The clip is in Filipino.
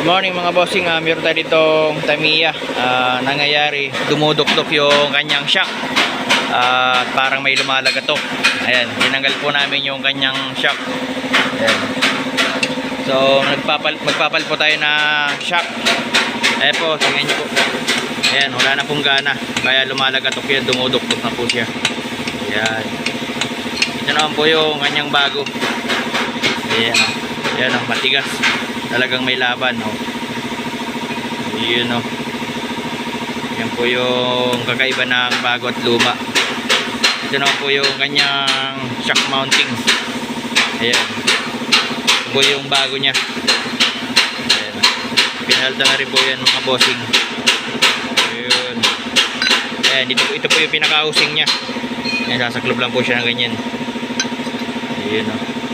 Good morning mga bossing, uh, meron tayo ditong Tamiya. Ah, nangyayari, dumuduktok yung kanyang shock at parang may lumalagatok ayan, tinanggal po namin yung kanyang shock ayan. so nagpapal, magpapal po tayo na shock ayan po, tingnan nyo po. Ayan, wala na pong gana. Kaya lumalagatok yan, dumuduktok na po siya. Ayan. Ito naman po yung kanyang bago. Ayan, ayan matigas talagang may laban oh. yun oh. yan po yung kakaiba ng bago at luma. Ito naman po yung kanyang shock mounting. Ayan. Ito po yung bago nya ayan. Pinalta na rin po yan mga bossing. Yun. Ayan dito ito po yung pinaka-housing nya ayan sasaklob lang po siya ng ganyan. Ayun oh